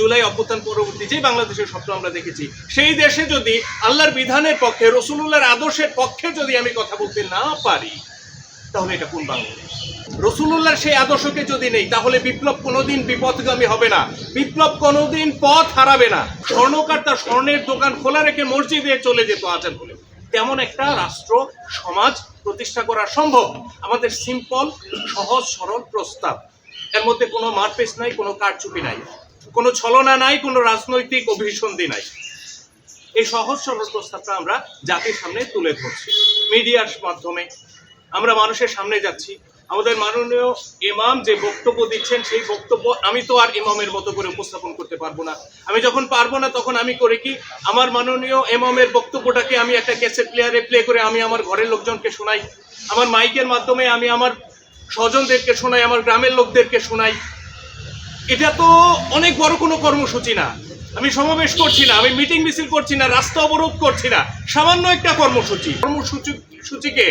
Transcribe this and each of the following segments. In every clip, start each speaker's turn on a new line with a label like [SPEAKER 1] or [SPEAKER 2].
[SPEAKER 1] জুলাই অভ্যুত্থান পরবর্তী যে বাংলাদেশের স্বপ্ন আমরা দেখেছি, সেই দেশে যদি আল্লাহর বিধানের পক্ষে, রসুলুল্লাহর আদর্শের পক্ষে যদি আমি কথা বলতে না পারি, তাহলে এটা কোন বাংলাদেশ? রসুলুল্লাহর সেই আদর্শকে যদি নেই, তাহলে বিপ্লব কোনোদিন বিপথগামী হবে না। বিপ্লব কোনোদিন পথ হারাবে না। স্বর্ণকার তার স্বর্ণের দোকান খোলা রেখে মসজিদে চলে যেত আজান বলে তেমন একটা রাষ্ট্র, সমাজ প্রতিষ্ঠা করা সম্ভব। আমাদের সিম্পল সহজ, সরল প্রস্তাব। এর মধ্যে কোনো মারপেস নাই, কোনো কারচুপি নাই। কোনো ছলনা নাই, কোনো রাজনৈতিক অভিসন্ধি নাই। এই সহজ সরল প্রস্তাবটা আমরা জাতির সামনে তুলে ধরছি, মিডিয়ার মাধ্যমে। আমরা মানুষের সামনে যাচ্ছি। আমাদের মাননীয় ইমাম যে বক্তব্য দিচ্ছেন, সেই বক্তব্য আমি তো আর ইমামের মতো করে উপস্থাপন করতে পারব না। আমি যখন পারব না, তখন আমি করে কি? আমার মাননীয় ইমামের বক্তব্যটাকে আমি একটা ক্যাসেট প্লেয়ারে প্লে করে আমি আমার ঘরের লোকজনকে শোনাই। আমার মাইকের মাধ্যমে আমি আমার স্বজনদেরকে শোনাই, আমার গ্রামের লোকদেরকে শোনাই। এটা তো অনেক বড় কোনো কর্মসূচি না। আমি সমাবেশ করছি না, আমি মিটিং মিছিল করছি না, রাস্তা অবরোধ করছি না। সামান্য একটা কর্মসূচি। কর্মসূচি, সূচিকে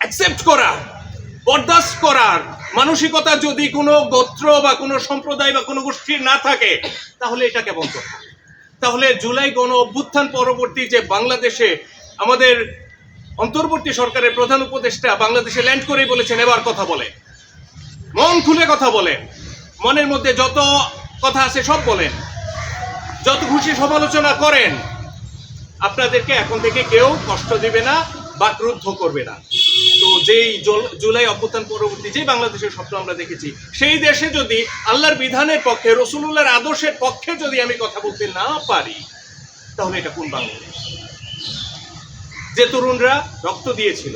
[SPEAKER 1] অ্যাকসেপ্ট করা, বরদাস্ত করার মানসিকতা যদি কোনো গোত্র বা কোনো সম্প্রদায় বা কোনো গোষ্ঠীর না থাকে, তাহলে এটা কেমন কথা তাহলে জুলাই গণ অভ্যুত্থান পরবর্তী যে বাংলাদেশে আমাদের অন্তর্বর্তী সরকারের প্রধান উপদেষ্টা বাংলাদেশে ল্যান্ড করেই বলেছেন, এবার কথা বলে মন খুলে কথা বলেন। মনের মধ্যে যত কথা আছে সব বলেন। যত খুশি সমালোচনা করেন, আপনাদেরকে এখন থেকে কেউ কষ্ট দিবে না বা ক্রুদ্ধ করবে না। তো যেই জুলাই অভ্যুত্থান পরবর্তী যে বাংলাদেশের স্বপ্ন আমরা দেখেছি, সেই দেশে যদি আল্লাহর বিধানের পক্ষে, রসুলুল্লাহর আদর্শের পক্ষে যদি আমি কথা বলতে না পারি, তাহলে এটা কোন বাংলাদেশ? যে তরুণরা রক্ত দিয়েছিল,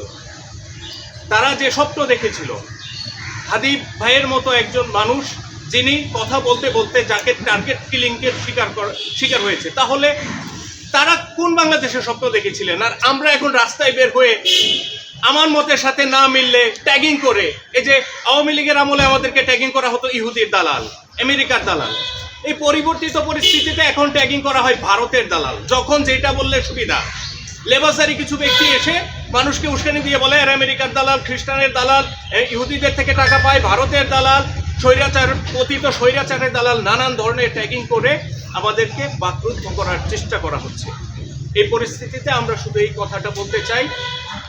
[SPEAKER 1] তারা যে স্বপ্ন দেখেছিল, হাদিব ভাইয়ের মতো একজন মানুষ যিনি কথা বলতে বলতে যাকে টার্গেট কিলিংয়ের শিকার কর- শিকার হয়েছে, তাহলে তারা কোন বাংলাদেশের স্বপ্ন দেখেছিলেন? আর আমরা এখন রাস্তায় বের হয়ে আমার মতের সাথে না মিললে ট্যাগিং করে, এই যে আওয়ামী লীগের আমলে আমাদেরকে ট্যাগিং করা হতো ইহুদির দালাল, আমেরিকার দালাল। এই পরিবর্তিত পরিস্থিতিতে এখন ট্যাগিং করা হয় ভারতের দালাল, যখন যেটা বললে সুবিধা। লেবাসারি কিছু ব্যক্তি এসে মানুষকে উস্কানি দিয়ে বলে এর আমেরিকার দালাল, খ্রিস্টানের দালাল ইহুদিদের থেকে টাকা পায়, ভারতের দালাল। স্বৈরাচার পতিত স্বৈরাচারের দালাল নানান ধরনের ট্যাগিং করে আমাদেরকে বাকরুদ্ধ করার চেষ্টা করা হচ্ছে। এই পরিস্থিতিতে আমরা শুধু এই কথাটা বলতে চাই,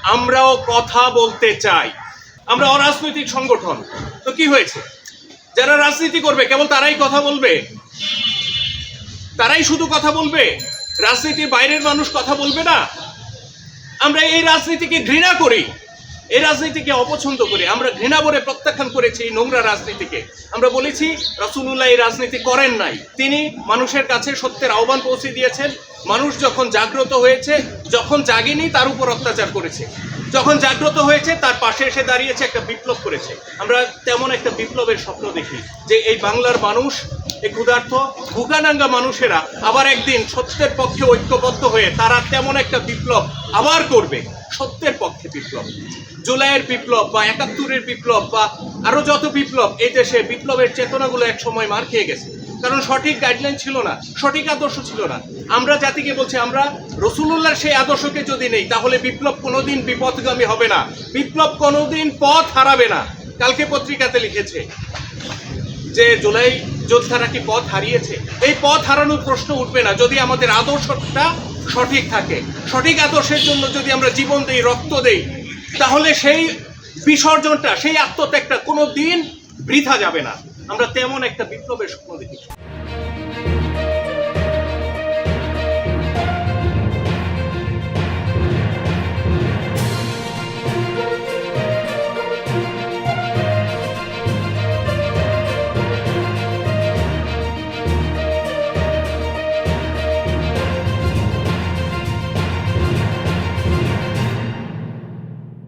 [SPEAKER 1] আমরাও কথা বলতে চাই। আমরা অরাজনৈতিক সংগঠন। তো কি হয়েছে? যারা রাজনীতি করবে, কেবল তারাই কথা বলবে? তারাই শুধু কথা বলবে? রাজনীতির বাইরের মানুষ কথা বলবে না? আমরা এই রাজনীতিকে ঘৃণা করি। এই রাজনীতিকে অপছন্দ করে আমরা ঘৃণা ভরে প্রত্যাখ্যান করেছি এই নোংরা রাজনীতিকে। আমরা বলেছি, রাসুলুল্লাহ এই রাজনীতি করেন নাই। তিনি মানুষের কাছে সত্যের আহ্বান পৌঁছে দিয়েছেন। মানুষ যখন জাগ্রত হয়েছে, যখন জাগেনি, তার উপর অত্যাচার করেছে। যখন জাগ্রত হয়েছে, তার পাশে এসে দাঁড়িয়েছে একটা বিপ্লব করেছে। আমরা তেমন একটা বিপ্লবের স্বপ্ন দেখি যে এই বাংলার মানুষ, এই ক্ষুধার্থ ভুকানাঙ্গা মানুষেরা আবার একদিন সত্যের পক্ষে ঐক্যবদ্ধ হয়ে তারা তেমন একটা বিপ্লব আবার করবে। সত্যের পক্ষে বিপ্লব। জুলাইয়ের বিপ্লব বা একাত্তরের বিপ্লব বা আরও যত বিপ্লব, এই দেশে বিপ্লবের চেতনাগুলো এক সময় মার খেয়ে গেছে। কারণ সঠিক গাইডলাইন ছিল না, সঠিক আদর্শ ছিল না। আমরা জাতিকে বলছি, আমরা রসুলুল্লাহর সেই আদর্শকে যদি নেই, তাহলে বিপ্লব কোনোদিন বিপথগামী হবে না। বিপ্লব কোনোদিন পথ হারাবে না। কালকে পত্রিকাতে লিখেছে যে, জুলাই যোদ্ধারা কি পথ হারিয়েছে? এই পথ হারানোর প্রশ্ন উঠবে না যদি আমাদের আদর্শটা সঠিক থাকে। সঠিক আদর্শের জন্য যদি আমরা জীবন দেই, রক্ত দেই, তাহলে সেই বিসর্জনটা, সেই আত্মত্যাগটা কোনো দিন বৃথা যাবে না। আমরা তেমন একটা বিপ্লবের স্বপ্ন দেখি